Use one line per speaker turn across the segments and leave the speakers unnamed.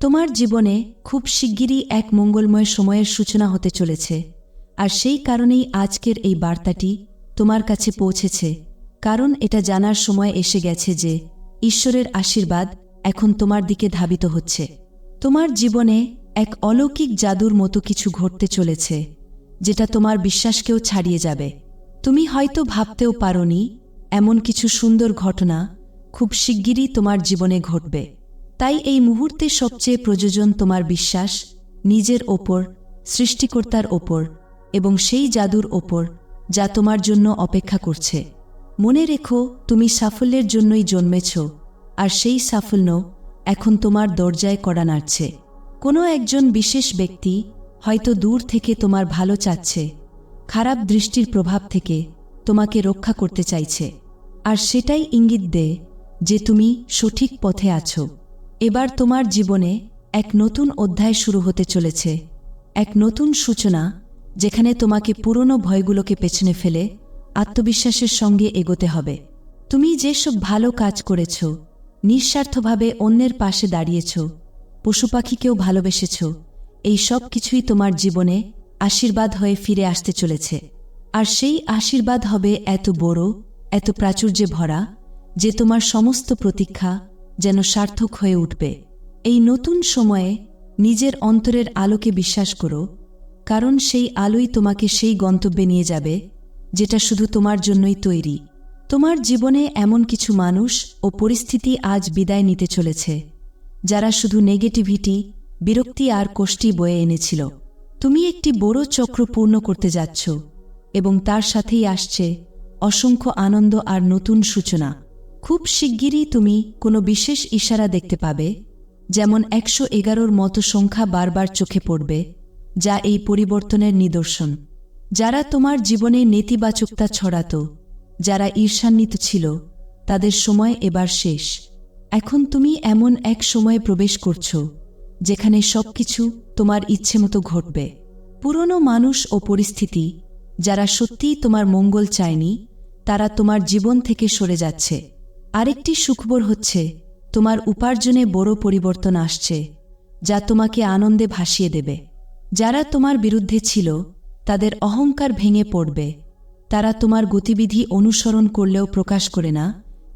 তোমার জীবনে খুব শিগগিরই এক মঙ্গলময় সময়ের সূচনা হতে চলেছে, আর সেই কারণেই আজকের এই বার্তাটি তোমার কাছে পৌঁছেছে, কারণ এটা জানার সময় এসে গেছে যে ঈশ্বরের আশীর্বাদ এখন তোমার দিকে ধাবিত হচ্ছে। তোমার জীবনে এক অলৌকিক জাদুর মতো কিছু ঘটতে চলেছে, যেটা তোমার বিশ্বাসকেও ছাড়িয়ে যাবে। তুমি হয়তো ভাবতেও পারোনি, এমন কিছু সুন্দর ঘটনা খুব শিগগিরই তোমার জীবনে ঘটবে। তাই এই মুহূর্তে সবচেয়ে প্রয়োজন তোমার বিশ্বাস, নিজের ওপর, সৃষ্টিকর্তার ওপর এবং সেই জাদুর ওপর, যা তোমার জন্য অপেক্ষা করছে। মনে রেখো, তুমি সাফল্যের জন্যই জন্মেছ, আর সেই সাফল্য এখন তোমার দরজায় কড়া নাড়ছে। কোনো একজন বিশেষ ব্যক্তি হয়তো দূর থেকে তোমার ভালো চাচ্ছে, খারাপ দৃষ্টির প্রভাব থেকে তোমাকে রক্ষা করতে চাইছে। আর সেটাই ইঙ্গিত দেয় যে তুমি সঠিক পথে আছো। এবার তোমার জীবনে এক নতুন অধ্যায় শুরু হতে চলেছে। এক নতুন সূচনা, যেখানে তোমাকে পুরনো ভয়গুলোকে পেছনে ফেলে আত্মবিশ্বাসের সঙ্গে এগোতে হবে। তুমি যেসব ভালো কাজ করেছ, নিঃস্বার্থভাবে অন্যের পাশে দাঁড়িয়েছ, পশু পাখিকেও ভালোবেসেছ, এই সব কিছুই তোমার জীবনে আশীর্বাদ হয়ে ফিরে আসতে চলেছে। আর সেই আশীর্বাদ হবে এত বড়, এত প্রাচুর্যে ভরা, যে তোমার সমস্ত প্রতীক্ষা যেন সার্থক হয়ে উঠবে। এই নতুন সময়ে নিজের অন্তরের আলোকে বিশ্বাস করো, কারণ সেই আলোই তোমাকে সেই গন্তব্যে নিয়ে যাবে, যেটা শুধু তোমার জন্যই তৈরি। তোমার জীবনে এমন কিছু মানুষ ও পরিস্থিতি আজ বিদায় নিতে চলেছে, যারা শুধু নেগেটিভিটি, বিরক্তি আর কোষ্ঠী বয়ে এনেছিল। তুমি একটি বড় চক্র পূর্ণ করতে যাচ্ছ এবং তার সাথেই আসছে অসংখ্য আনন্দ আর নতুন সূচনা। খুব শিগগিরই তুমি কোনো বিশেষ ইশারা দেখতে পাবে, যেমন একশো এগারোর মতো সংখ্যা বারবার চোখে পড়বে, যা এই পরিবর্তনের নিদর্শন। যারা তোমার জীবনে নেতিবাচকতা ছড়াত, যারা ঈর্ষান্বিত ছিল, তাদের সময় এবার শেষ। এখন তুমি এমন এক সময়ে প্রবেশ করছ, যেখানে সবকিছু তোমার ইচ্ছেমতো ঘটবে। পুরনো মানুষ ও পরিস্থিতি, যারা সত্যিই তোমার মঙ্গল চায়নি, তারা তোমার জীবন থেকে সরে যাচ্ছে। আরেকটি সুখবর হচ্ছে, তোমার উপার্জনে বড় পরিবর্তন আসছে, যা তোমাকে আনন্দে ভাসিয়ে দেবে। যারা তোমার বিরুদ্ধে ছিল, তাদের অহংকার ভেঙে পড়বে। তারা তোমার গতিবিধি অনুসরণ করলেও প্রকাশ করে না,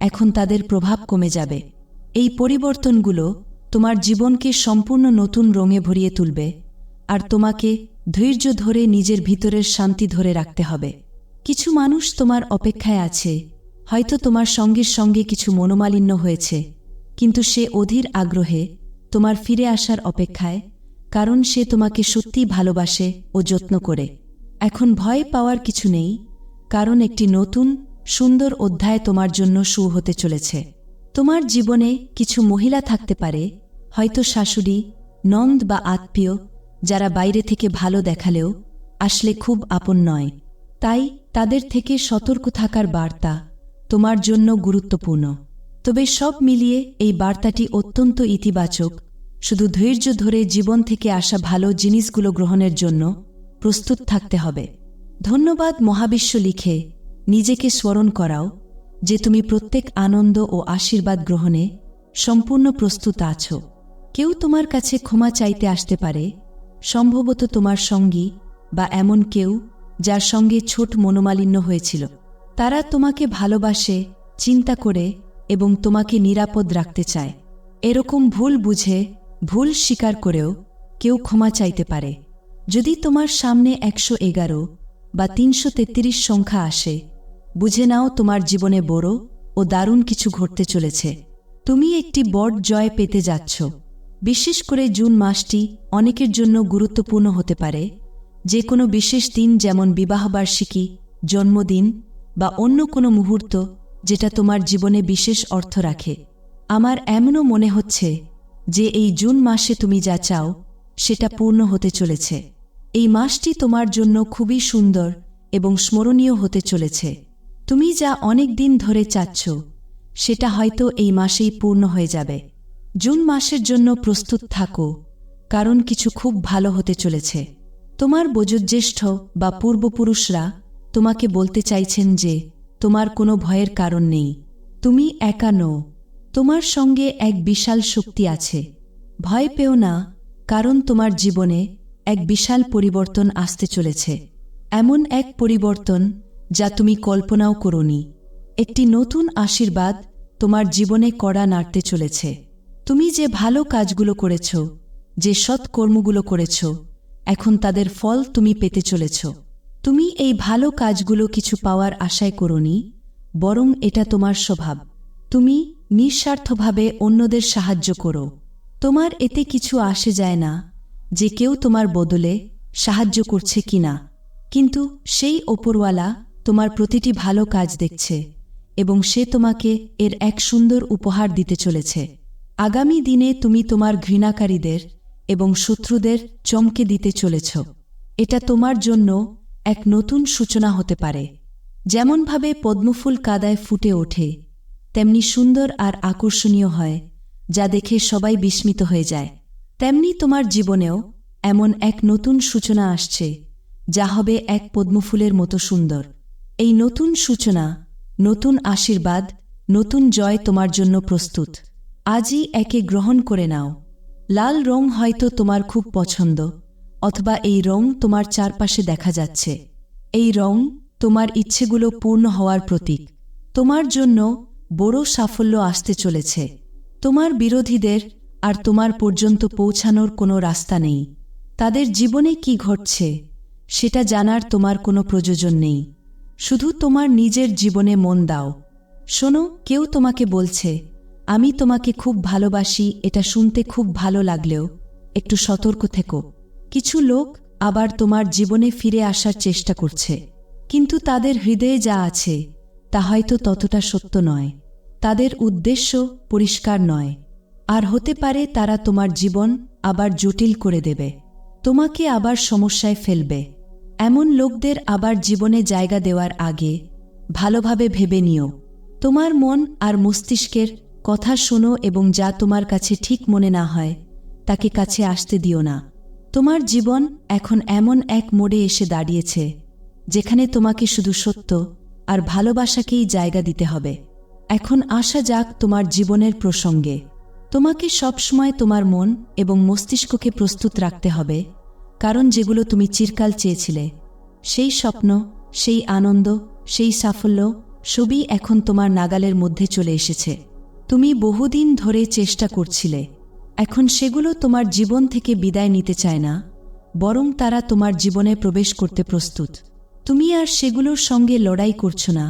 এখন তাদের প্রভাব কমে যাবে। এই পরিবর্তনগুলো তোমার জীবনকে সম্পূর্ণ নতুন রঙে ভরিয়ে তুলবে, আর তোমাকে ধৈর্য ধরে নিজের ভিতরের শান্তি ধরে রাখতে হবে। কিছু মানুষ তোমার অপেক্ষায় আছে হয়তো তোমার সঙ্গীর সঙ্গে কিছু মনোমালিন্য হয়েছে, কিন্তু সে অধীর আগ্রহে তোমার ফিরে আসার অপেক্ষায়, কারণ সে তোমাকে সত্যিই ভালোবাসে ও যত্ন করে। এখন ভয় পাওয়ার কিছু নেই, কারণ একটি নতুন, সুন্দর অধ্যায় তোমার জন্য শু হতে চলেছে। তোমার জীবনে কিছু মহিলা থাকতে পারে, হয়তো শাশুড়ি, নন্দ বা আত্মীয়, যারা বাইরে থেকে ভালো দেখালেও আসলে খুব আপন নয়। তাই তাদের থেকে সতর্ক থাকার বার্তা তোমার জন্য গুরুত্বপূর্ণ। তবে সব মিলিয়ে এই বার্তাটি অত্যন্ত ইতিবাচক। শুধু ধৈর্য ধরে জীবন থেকে আসা ভালো জিনিসগুলো গ্রহণের জন্য প্রস্তুত থাকতে হবে। ধন্যবাদ মহাবিশ্ব লিখে, নিজেকে স্মরণ করাও যে তুমি প্রত্যেক আনন্দ ও আশীর্বাদ গ্রহণে সম্পূর্ণ প্রস্তুত আছো। কেউ তোমার কাছে ক্ষমা চাইতে আসতে পারে, সম্ভবত তোমার সঙ্গী বা এমন কেউ যার সঙ্গে ছোট মনোমালিন্য হয়েছিল। তারা তোমাকে ভালোবাসে, চিন্তা করে এবং তোমাকে নিরাপদ রাখতে চায়। এরকম ভুল বুঝে, ভুল স্বীকার করেও কেউ ক্ষমা চাইতে পারে। যদি তোমার সামনে একশো এগারো বা তিনশো তেত্রিশ সংখ্যা আসে, বুঝে নাও তোমার জীবনে বড় ও দারুণ কিছু ঘটতে চলেছে। তুমি একটি বড় জয় পেতে যাচ্ছ। বিশেষ করে জুন মাসটি অনেকের জন্য গুরুত্বপূর্ণ হতে পারে। যে কোনো বিশেষ দিন যেমন বিবাহবার্ষিকী, জন্মদিন বা অন্য কোনো মুহূর্ত যেটা তোমার জীবনে বিশেষ অর্থ রাখে। আমার এমনও মনে হচ্ছে যে এই জুন মাসে তুমি যা চাও, সেটা পূর্ণ হতে চলেছে। এই মাসটি তোমার জন্য খুবই সুন্দর এবং স্মরণীয় হতে চলেছে। তুমি যা অনেক দিন ধরে চাচ্ছ, সেটা হয়তো এই মাসেই পূর্ণ হয়ে যাবে। জুন মাসের জন্য প্রস্তুত থাকো, কারণ কিছু খুব ভালো হতে চলেছে। তোমার বয়োজ্যেষ্ঠ বা পূর্বপুরুষরা তোমাকে বলতে চাইছেন যে, তোমার কোনো ভয়ের কারণ নেই। তুমি একা নও। তোমার সঙ্গে এক বিশাল শক্তি আছে। ভয় পেও না, কারণ তোমার জীবনে এক বিশাল পরিবর্তন আসতে চলেছে। এমন এক পরিবর্তন যা তুমি কল্পনাও করনি। একটি নতুন আশীর্বাদ তোমার জীবনে কড়া নাড়তে চলেছে। তুমি যে ভালো কাজগুলো করেছ, যে সৎ কর্মগুলো করেছ, এখন তাদের ফল তুমি পেতে চলেছ। তুমি এই ভালো কাজগুলো কিছু পাওয়ার আশায় করনি, বরং এটা তোমার স্বভাব। তুমি নিঃস্বার্থভাবে অন্যদের সাহায্য করো। তোমার এতে কিছু আসে যায় না যে কেউ তোমার বদলে সাহায্য করছে কিনা। কিন্তু সেই ওপরওয়ালা তোমার প্রতিটি ভালো কাজ দেখছে এবং সে তোমাকে এর এক সুন্দর উপহার দিতে চলেছে। আগামী দিনে তুমি তোমার ঘৃণাকারীদের এবং শত্রুদের চমকে দিতে চলেছ। এটা তোমার জন্য এক নতুন সূচনা হতে পারে। যেমনভাবে পদ্মফুল কাদায় ফুটে ওঠে, তেমনি সুন্দর আর আকর্ষণীয় হয়, যা দেখে সবাই বিস্মিত হয়ে যায়। তেমনি তোমার জীবনেও এমন এক নতুন সূচনা আসছে, যা হবে এক পদ্মফুলের মতো সুন্দর। এই নতুন সূচনা, নতুন আশীর্বাদ, নতুন জয় তোমার জন্য প্রস্তুত। আজই একে গ্রহণ করে নাও। লাল রং হয়তো তোমার খুব পছন্দ। অথবা এই রং তোমার চারপাশে দেখা যাচ্ছে। এই রং তোমার ইচ্ছেগুলো পূর্ণ হওয়ার প্রতীক। তোমার জন্য বড় সাফল্য আসতে চলেছে। তোমার বিরোধীদের আর তোমার পর্যন্ত পৌঁছানোর কোনো রাস্তা নেই। তাদের জীবনে কি ঘটছে, সেটা জানার তোমার কোনো প্রয়োজন নেই। শুধু তোমার নিজের জীবনে মন দাও। শোনো, কেউ তোমাকে বলছে, আমি তোমাকে খুব ভালোবাসি, এটা শুনতে খুব ভালো লাগলেও, একটু সতর্ক থেকো। কিছু লোক আবার তোমার জীবনে ফিরে আসার চেষ্টা করছে। কিন্তু তাদের হৃদয়ে যা আছে, তা হয়তো ততটা সত্য নয়। তাদের উদ্দেশ্য পরিষ্কার নয়। আর হতে পারে তারা তোমার জীবন আবার জটিল করে দেবে। তোমাকে আবার সমস্যায় ফেলবে। এমন লোকদের আবার জীবনে জায়গা দেওয়ার আগে ভালোভাবে ভেবে নিও। তোমার মন আর মস্তিষ্কের কথা শোনো এবং যা তোমার কাছে ঠিক মনে না হয়, তাকে কাছে আসতে দিও না। তোমার জীবন এখন এমন এক মোড়ে এসে দাঁড়িয়েছে, যেখানে তোমাকে শুধু সত্য আর ভালোবাসাকেই জায়গা দিতে হবে। এখন আসা যাক তোমার জীবনের প্রসঙ্গে। তোমাকে সবসময় তোমার মন এবং মস্তিষ্ককে প্রস্তুত রাখতে হবে, কারণ যেগুলো তুমি চিরকাল চেয়েছিলে, সেই স্বপ্ন, সেই আনন্দ, সেই সাফল্য সবই এখন তোমার নাগালের মধ্যে চলে এসেছে। তুমি বহুদিন ধরে চেষ্টা করছিলে এখন সেগুলো তোমার জীবন থেকে বিদায় নিতে চায় না, বরং তারা তোমার জীবনে প্রবেশ করতে প্রস্তুত। তুমি আর সেগুলোর সঙ্গে লড়াই করছ না,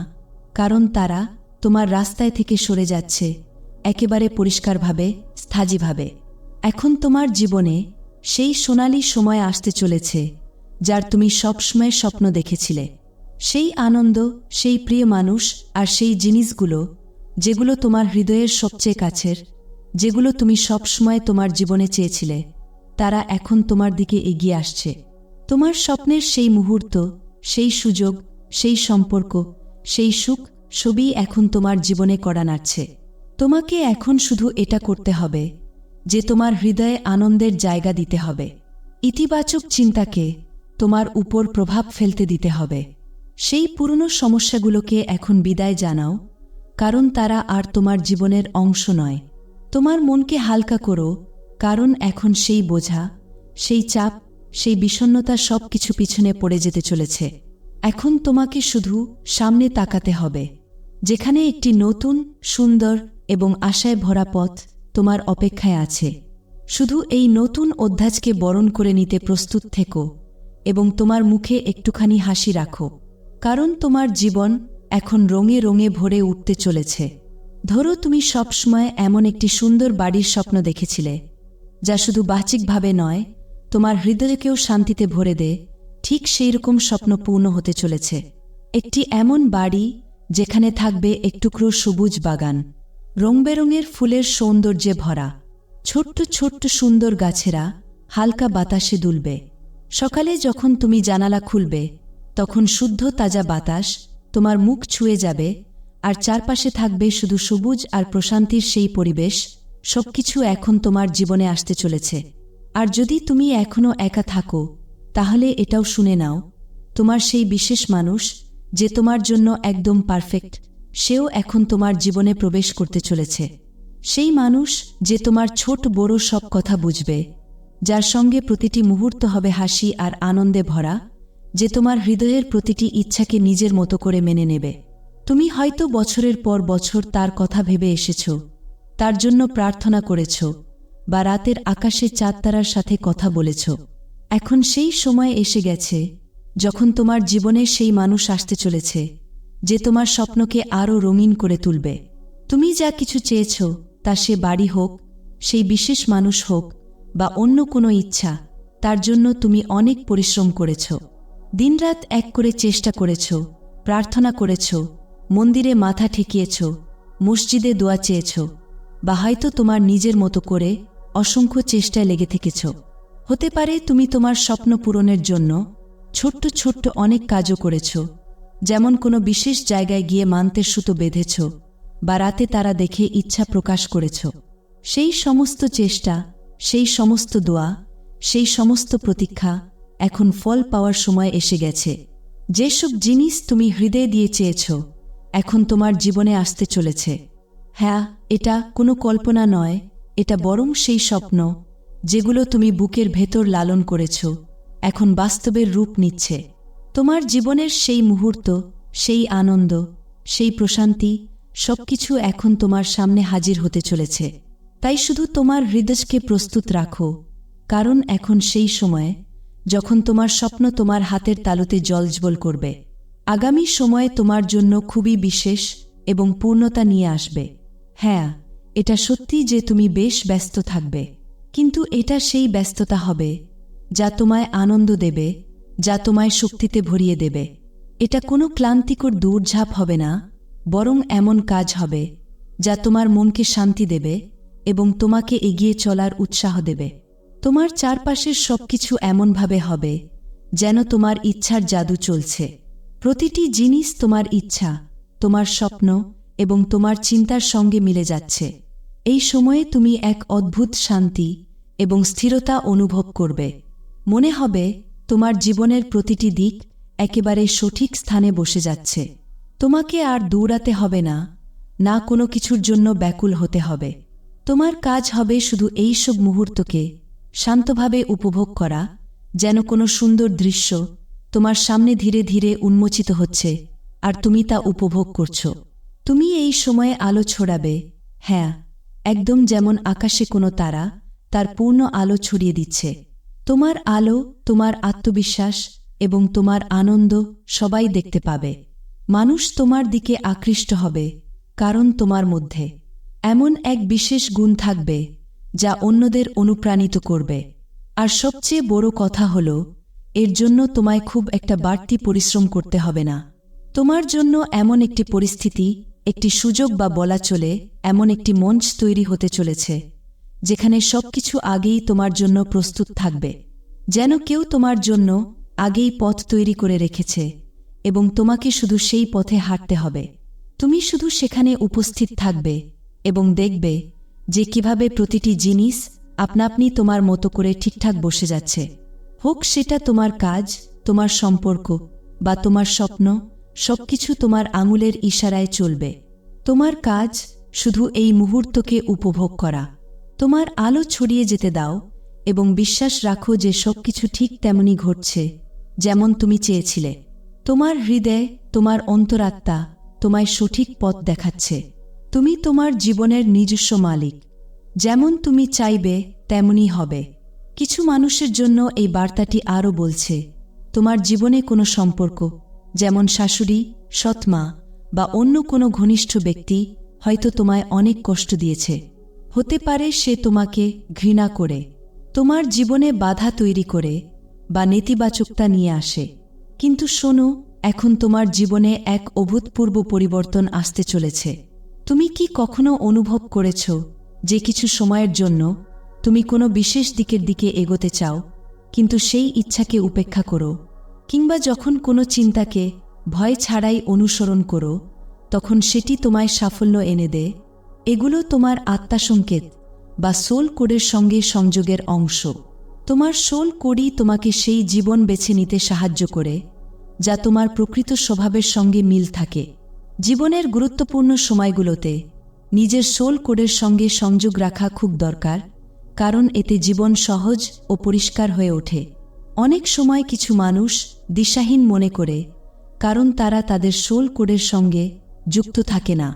কারণ তারা তোমার রাস্তায় থেকে সরে যাচ্ছে, একেবারে পরিষ্কারভাবে স্থায়ীভাবে এখন তোমার জীবনে সেই সোনালি সময় আসতে চলেছে, যার তুমি সবসময় স্বপ্ন দেখেছিলে। সেই আনন্দ, সেই প্রিয় মানুষ আর সেই জিনিসগুলো, যেগুলো তোমার হৃদয়ের সবচেয়ে কাছের যেগুলো তুমি সবসময় তোমার জীবনে চেয়েছিলে, তারা এখন তোমার দিকে এগিয়ে আসছে। তোমার স্বপ্নের সেই মুহূর্ত, সেই সুযোগ, সেই সম্পর্ক, সেই সুখ সবই এখন তোমার জীবনে করা নাড়ছে। তোমাকে এখন শুধু এটা করতে হবে, যে তোমার হৃদয়ে আনন্দের জায়গা দিতে হবে। ইতিবাচক চিন্তাকে তোমার উপর প্রভাব ফেলতে দিতে হবে। সেই পুরনো সমস্যাগুলোকে এখন বিদায় জানাও, কারণ তারা আর তোমার জীবনের অংশ নয়। তোমার মনকে হালকা করো, কারণ এখন সেই বোঝা, সেই চাপ, সেই বিষণ্নতা সব কিছু পিছনে পড়ে যেতে চলেছে। এখন তোমাকে শুধু সামনে তাকাতে হবে, যেখানে একটি নতুন, সুন্দর এবং আশায় ভরা পথ তোমার অপেক্ষায় আছে। শুধু এই নতুন অধ্যাজকে বরণ করে নিতে প্রস্তুত থেকো এবং তোমার মুখে একটুখানি হাসি রাখো, কারণ তোমার জীবন এখন রঙে রঙে ভরে উঠতে চলেছে। ধরো তুমি সবসময় এমন একটি সুন্দর বাড়ির স্বপ্ন দেখেছিলে, যা শুধু বাহ্যিকভাবে নয়, তোমার হৃদয়কেও শান্তিতে ভরে দে, ঠিক সেই রকম স্বপ্ন পূর্ণ হতে চলেছে। একটি এমন বাড়ি যেখানে থাকবে একটুকরো সবুজ বাগান, রংবেরঙের ফুলের সৌন্দর্যে ভরা, ছোট্ট ছোট্ট সুন্দর গাছেরা হালকা বাতাসে দুলবে। সকালে যখন তুমি জানালা খুলবে, তখন শুদ্ধ তাজা বাতাস তোমার মুখ ছুঁয়ে যাবে আর চারপাশে থাকবে শুধু সবুজ আর প্রশান্তির সেই পরিবেশ, সবকিছু এখন তোমার জীবনে আসতে চলেছে। আর যদি তুমি এখনও একা থাকো, তাহলে এটাও শুনে নাও, তোমার সেই বিশেষ মানুষ যে তোমার জন্য একদম পারফেক্ট, সেও এখন তোমার জীবনে প্রবেশ করতে চলেছে। সেই মানুষ যে তোমার ছোট বড় সব কথা বুঝবে, যার সঙ্গে প্রতিটি মুহূর্ত হবে হাসি আর আনন্দে ভরা, যে তোমার হৃদয়ের প্রতিটি ইচ্ছাকে নিজের মতো করে মেনে নেবে। তুমি হয়তো বছরের পর বছর তার কথা ভেবে এসেছ, তার জন্য প্রার্থনা করেছ, বা রাতের আকাশে চাঁদতারার সাথে কথা বলেছ। এখন সেই সময় এসে গেছে, যখন তোমার জীবনে সেই মানুষ আসতে চলেছে, যে তোমার স্বপ্নকে আরও রঙিন করে তুলবে। তুমি যা কিছু চেয়েছ, তা সে বাড়ি হোক, সেই বিশেষ মানুষ হোক, বা অন্য কোনো ইচ্ছা, তার জন্য তুমি অনেক পরিশ্রম করেছ। দিনরাত এক করে চেষ্টা করেছ, প্রার্থনা করেছ মন্দিরে মাথা ঠেকিয়েছ, মসজিদে দোয়া চেয়েছ, বা হয়তো তোমার নিজের মতো করে অসংখ্য চেষ্টায় লেগে থেকেছ। হতে পারে তুমি তোমার স্বপ্ন পূরণের জন্য ছোট্ট ছোট্ট অনেক কাজও করেছ, যেমন কোনো বিশেষ জায়গায় গিয়ে মান্তের সুতো বেঁধেছ, বা রাতে তারা দেখে ইচ্ছা প্রকাশ করেছ। সেই সমস্ত চেষ্টা, সেই সমস্ত দোয়া, সেই সমস্ত প্রতীক্ষা এখন ফল পাওয়ার সময় এসে গেছে। যেসব জিনিস তুমি হৃদয় দিয়ে চেয়েছ এখন তোমার জীবনে আসতে চলেছে। হ্যাঁ এটা কোনো কল্পনা নয়, এটা বরং সেই স্বপ্ন, যেগুলো তুমি বুকের ভেতর লালন করেছ, এখন বাস্তবের রূপ নিচ্ছে। তোমার জীবনের সেই মুহূর্ত, সেই আনন্দ, সেই প্রশান্তি, সবকিছু এখন তোমার সামনে হাজির হতে চলেছে। তাই শুধু তোমার হৃদয়কে প্রস্তুত রাখো, কারণ এখন সেই সময়, যখন তোমার স্বপ্ন তোমার হাতের তালুতে জলজবল করবে। আগামী সময়ে তোমার জন্য খুবই বিশেষ এবং পূর্ণতা নিয়ে আসবে। হ্যাঁ এটা সত্যি যে তুমি বেশ ব্যস্ত থাকবে। কিন্তু এটা সেই ব্যস্ততা হবে যা তোমায় আনন্দ দেবে, যা তোমায় শক্তিতে ভরিয়ে দেবে। এটা কোনো ক্লান্তিকর দূরঝাপ হবে না, বরং এমন কাজ হবে যা তোমার মনকে শান্তি দেবে এবং তোমাকে এগিয়ে চলার উৎসাহ দেবে। তোমার চারপাশের সবকিছু এমনভাবে হবে যেন তোমার ইচ্ছার জাদু চলছে। প্রতিটি জিনিস তোমার ইচ্ছা, তোমার স্বপ্ন এবং তোমার চিন্তার সঙ্গে মিলে যাচ্ছে। এই সময়ে তুমি এক অদ্ভুত শান্তি এবং স্থিরতা অনুভব করবে। মনে হবে তোমার জীবনের প্রতিটি দিক একেবারে সঠিক স্থানে বসে যাচ্ছে। তোমাকে আর দৌড়াতে হবে না না কোনো কিছুর জন্য ব্যাকুল হতে হবে। তোমার কাজ হবে শুধু এইসব মুহূর্তকে শান্তভাবে উপভোগ করা, যেন কোনো সুন্দর দৃশ্য তোমার সামনে ধীরে ধীরে উন্মোচিত হচ্ছে, আর তুমি তা উপভোগ করছ। তুমি এই সময়ে আলো ছড়াবে। হ্যাঁ একদম যেমন আকাশে কোনো তারা, তার পূর্ণ আলো ছড়িয়ে দিচ্ছে। তোমার আলো, তোমার আত্মবিশ্বাস এবং তোমার আনন্দ সবাই দেখতে পাবে। মানুষ তোমার দিকে আকৃষ্ট হবে, কারণ তোমার মধ্যে। এমন এক বিশেষ গুণ থাকবে, যা অন্যদের অনুপ্রাণিত করবে। আর সবচেয়ে বড় কথা হল এর জন্য তোমায় খুব একটা বাড়তি পরিশ্রম করতে হবে না। তোমার জন্য এমন একটি পরিস্থিতি, একটি সুযোগ বা বলা চলে, এমন একটি মঞ্চ তৈরি হতে চলেছে, যেখানে সবকিছু আগেই তোমার জন্য প্রস্তুত থাকবে। যেন কেউ তোমার জন্য আগেই পথ তৈরি করে রেখেছে এবং তোমাকে শুধু সেই পথে হাঁটতে হবে। তুমি শুধু সেখানে উপস্থিত থাকবে এবং দেখবে যে কীভাবে প্রতিটি জিনিস আপনাআপনি তোমার মতো করে ঠিকঠাক বসে যাচ্ছে। হোক সেটা তোমার কাজ, তোমার সম্পর্ক বা তোমার স্বপ্ন, সবকিছু তোমার আঙুলের ইশারায় চলবে। তোমার কাজ শুধু এই মুহূর্তকে উপভোগ করা। তোমার আলো ছড়িয়ে যেতে দাও এবং বিশ্বাস রাখো যে সবকিছু ঠিক তেমনই ঘটছে, যেমন তুমি চেয়েছিলে। তোমার হৃদয়, তোমার অন্তরাত্মা তোমায় সঠিক পথ দেখাচ্ছে। তুমি তোমার জীবনের নিজস্ব মালিক। যেমন তুমি চাইবে, তেমনই হবে। কিছু মানুষের জন্য এই বার্তাটি আরও বলছে, তোমার জীবনে কোনো সম্পর্ক, যেমন শাশুড়ি, সৎমা, বা অন্য কোনো ঘনিষ্ঠ ব্যক্তি, হয়তো তোমায় অনেক কষ্ট দিয়েছে। হতে পারে সে তোমাকে ঘৃণা করে, তোমার জীবনে বাধা তৈরি করে, বা নেতিবাচকতা নিয়ে আসে। কিন্তু শোনো, এখন তোমার জীবনে এক অভূতপূর্ব পরিবর্তন আসতে চলেছে। তুমি কি কখনো অনুভব করেছ যে কিছু সময়ের জন্য তুমি কোনো বিশেষ দিকের দিকে এগোতে চাও, কিন্তু সেই ইচ্ছাকে উপেক্ষা করো, কিংবা যখন কোনো চিন্তাকে ভয় ছাড়াই অনুসরণ করো, তখন সেটি তোমায় সাফল্য এনে দেয় এগুলো তোমার আত্মাসংকেত বা সোল কোডের সঙ্গে সংযোগের অংশ। তোমার সোল কোডই তোমাকে সেই জীবন বেছে নিতে সাহায্য করে, যা তোমার প্রকৃত স্বভাবের সঙ্গে মিল থাকে। জীবনের গুরুত্বপূর্ণ সময়গুলোতে নিজের সোল কোডের সঙ্গে সংযোগ রাখা খুব দরকার কারণ এতে জীবন সহজ ও পরিষ্কার হয়ে ওঠে। অনেক সময় কিছু মানুষ দিশাহীন মনে করে, কারণ তারা তাদের সোল কোডের সঙ্গে যুক্ত থাকে না।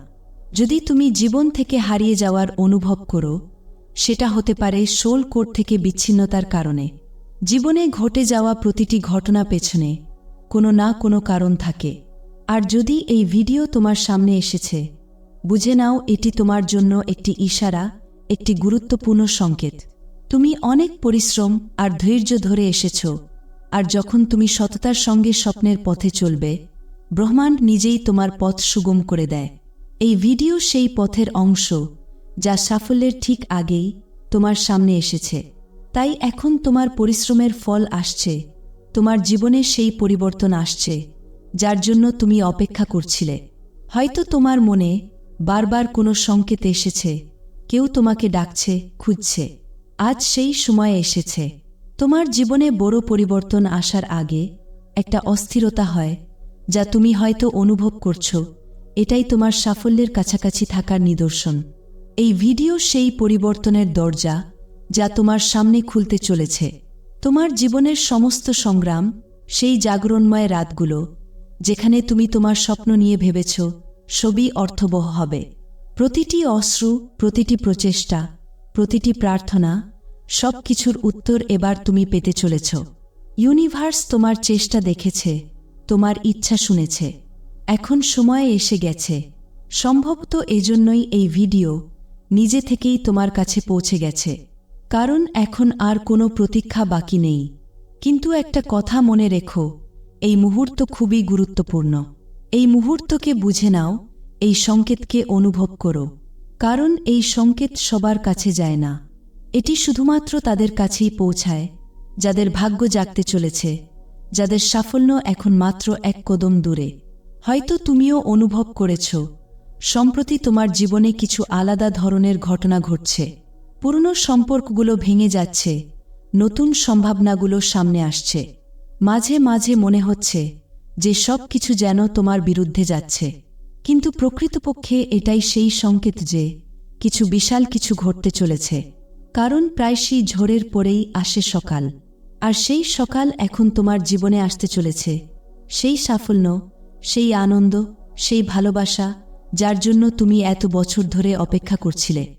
যদি তুমি জীবন থেকে হারিয়ে যাওয়ার অনুভব করো, সেটা হতে পারে সোল কোড থেকে বিচ্ছিন্নতার কারণে। জীবনে ঘটে যাওয়া প্রতিটি ঘটনা পেছনে কোনো না কোনো কারণ থাকে। আর যদি এই ভিডিও তোমার সামনে এসেছে, বুঝে নাও এটি তোমার জন্য একটি ইশারা একটি গুরুত্বপূর্ণ সংকেত। তুমি অনেক পরিশ্রম আর ধৈর্য ধরে এসেছ, আর যখন তুমি সততার সঙ্গে স্বপ্নের পথে চলবে, ব্রহ্মাণ্ড নিজেই তোমার পথ সুগম করে দেয়। এই ভিডিও সেই পথের অংশ, যা সাফল্যের ঠিক আগেই তোমার সামনে এসেছে। তাই এখন তোমার পরিশ্রমের ফল আসছে, তোমার জীবনে সেই পরিবর্তন আসছে, যার জন্য তুমি অপেক্ষা করছিলে। হয়তো তোমার মনে বারবার কোনো সংকেত এসেছে কেউ তোমাকে ডাকছে, খুঁজছে। আজ সেই সময় এসেছে। তোমার জীবনে বড় পরিবর্তন আসার আগে একটা অস্থিরতা হয়, যা তুমি হয়তো অনুভব করছ। এটাই তোমার সাফল্যের কাছাকাছি থাকার নিদর্শন। এই ভিডিও সেই পরিবর্তনের দরজা, যা তোমার সামনে খুলতে চলেছে। তোমার জীবনের সমস্ত সংগ্রাম, সেই জাগরণময় রাতগুলো, যেখানে তুমি তোমার স্বপ্ন নিয়ে ভেবেছ, সবই অর্থবহ হবে। প্রতিটি অশ্রু, প্রতিটি প্রচেষ্টা, প্রতিটি প্রার্থনা সব কিছুর উত্তর এবার তুমি পেতে চলেছ। ইউনিভার্স তোমার চেষ্টা দেখেছে, তোমার ইচ্ছা শুনেছে। এখন সময় এসে গেছে। সম্ভবত এজন্যই এই ভিডিও নিজে থেকেই তোমার কাছে পৌঁছে গেছে। কারণ এখন আর কোনো প্রতীক্ষা বাকি নেই। কিন্তু একটা কথা মনে রেখো, এই মুহূর্ত খুবই গুরুত্বপূর্ণ। এই মুহূর্তকে বুঝে নাও এই সংকেতকে অনুভব করো, কারণ এই সংকেত সবার কাছে যায় না। এটি শুধুমাত্র তাদের কাছেই পৌঁছায়, যাদের ভাগ্য জাগতে চলেছে, যাদের সাফল্য এখন মাত্র এক কদম দূরে। হয়তো তুমিও অনুভব করেছ, সম্প্রতি তোমার জীবনে কিছু আলাদা ধরনের ঘটনা ঘটছে। পুরনো সম্পর্কগুলো ভেঙে যাচ্ছে, নতুন সম্ভাবনাগুলো সামনে আসছে। মাঝে মাঝে মনে হচ্ছে যে সব কিছু যেন তোমার বিরুদ্ধে যাচ্ছে। কিন্তু প্রকৃতপক্ষে এটাই সেই সংকেত যে কিছু বিশাল কিছু ঘটতে চলেছে, কারণ প্রায় সেই ঝড়ের পরেই আসে সকাল। আর সেই সকাল এখন তোমার জীবনে আসতে চলেছে। সেই সাফল্য, সেই আনন্দ, সেই ভালোবাসা, যার জন্য তুমি এত বছর ধরে অপেক্ষা করছিলে।